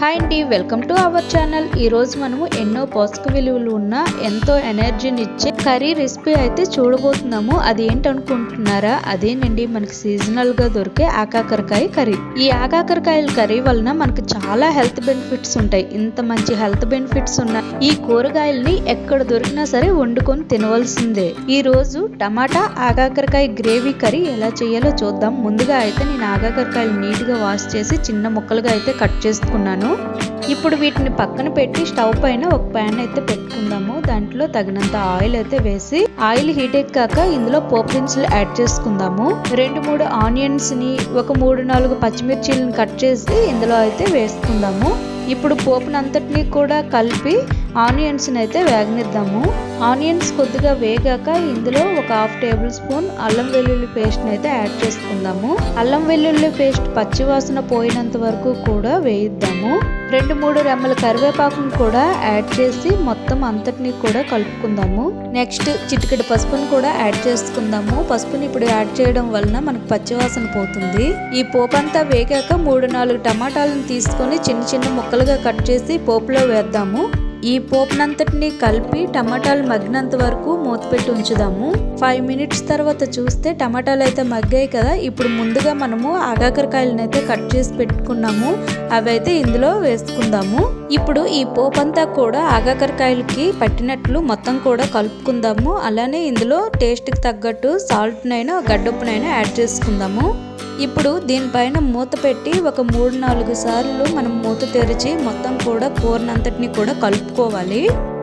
Hi అండి welcome to our channel. ఈరోజు మనము ఎన్నో పోషక విలువలు ఉన్న ఎంతో ఎనర్జీని ఇచ్చే కర్రీ రెసిపీ అయితే చూడబోతున్నాము. అది ఏంటనుకుంటున్నారా? అదేనండి మనకి సీజనల్గా దొరికే ఆకాకరకాయ కర్రీ. ఈ ఆకాకరకాయల కర్రీ వలన మనకి చాలా హెల్త్ బెనిఫిట్స్ ఉంటాయి. ఇంత మంచి హెల్త్ బెనిఫిట్స్ ఉన్న ఈ కూరగాయల్ని ఎక్కడ దొరికినా సరే వండుకొని తినవలసిందే. ఈ రోజు టమాటా ఆకాకరకాయ గ్రేవీ కర్రీ ఎలా చేయాలో చూద్దాం. ముందుగా అయితే నేను ఆకాకరకాయలు నీట్గా వాష్ చేసి చిన్న ముక్కలుగా అయితే కట్ చేసుకున్నాను. ఇప్పుడు వీటిని పక్కన పెట్టి స్టవ్ పైన ఒక ప్యాన్ అయితే పెట్టుకుందాము. దాంట్లో తగినంత ఆయిల్ అయితే వేసి ఆయిల్ హీట్ ఎక్కాక ఇందులో పోపు దినుసులు యాడ్ చేసుకుందాము. రెండు మూడు ఆనియన్స్ని ఒక మూడు నాలుగు పచ్చిమిర్చీలను కట్ చేసి ఇందులో అయితే వేసుకుందాము. ఇప్పుడు పోపునంతటిని కూడా కలిపి ఆనియన్స్ని అయితే వేగనిద్దాము. ఆనియన్స్ కొద్దిగా వేగాక ఇందులో ఒక హాఫ్ టేబుల్ స్పూన్ అల్లం వెల్లుల్లి పేస్ట్ని అయితే యాడ్ చేసుకుందాము. అల్లం వెల్లుల్లి పేస్ట్ పచ్చివాసన పోయినంత వరకు కూడా వేయిద్దాము. రెండు మూడు రెమ్మల కరివేపాకును కూడా యాడ్ చేసి మొత్తం అంతటిని కూడా కలుపుకుందాము. నెక్స్ట్ చిటికెడు పసుపును కూడా యాడ్ చేసుకుందాము. పసుపుని ఇప్పుడు యాడ్ చేయడం వలన మనకు పచ్చివాసన పోతుంది. ఈ పోపు అంతా వేగాక మూడు నాలుగు టమాటాలను తీసుకొని చిన్న చిన్న ముక్కలుగా కట్ చేసి పోపులో వేద్దాము. ఈ పోపునంతటిని కలిపి టమాటాలు మగ్గినంత వరకు మూత పెట్టి ఉంచుదాము. ఫైవ్ మినిట్స్ తర్వాత చూస్తే టమాటాలు అయితే మగ్గాయి కదా. ఇప్పుడు ముందుగా మనము ఆగాకరకాయలను అయితే కట్ చేసి పెట్టుకున్నాము. అవి అయితే ఇందులో వేసుకుందాము. ఇప్పుడు ఈ పోపంతా కూడా ఆగాకరకాయలకి పట్టినట్లు మొత్తం కూడా కలుపుకుందాము. అలానే ఇందులో టేస్ట్కి తగ్గట్టు సాల్ట్నైనా గడ్డప్పునైనా యాడ్ చేసుకుందాము. ఇప్పుడు దీనిపైన మూత పెట్టి ఒక మూడు నాలుగు సార్లు మనం మూత తెరిచి మొత్తం కూడా కూరనంతటిని కూడా కలుపుకోవాలి.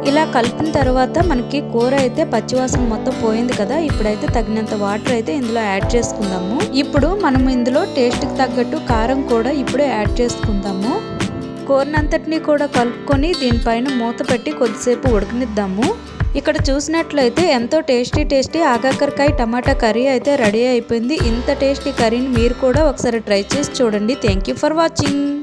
ఇలా కలిపిన తర్వాత మనకి కూర అయితే పచ్చివాసన మొత్తం పోయింది కదా ఇప్పుడైతే తగినంత వాటర్ అయితే ఇందులో యాడ్ చేసుకుందాము. ఇప్పుడు మనం ఇందులో టేస్ట్కి తగ్గట్టు కారం కూడా ఇప్పుడే యాడ్ చేసుకుందాము. కూరనంతటిని కూడా కలుపుకొని దీనిపైన మూత పెట్టి కొద్దిసేపు ఉడకనిద్దాము. ఇక్కడ చూసినట్లయితే ఎంతో టేస్టీ టేస్టీ ఆగాకరకాయ టమాటా కర్రీ అయితే రెడీ అయిపోయింది. ఇంత టేస్టీ కర్రీని మీరు కూడా ఒకసారి ట్రై చేసి చూడండి. Thank you for watching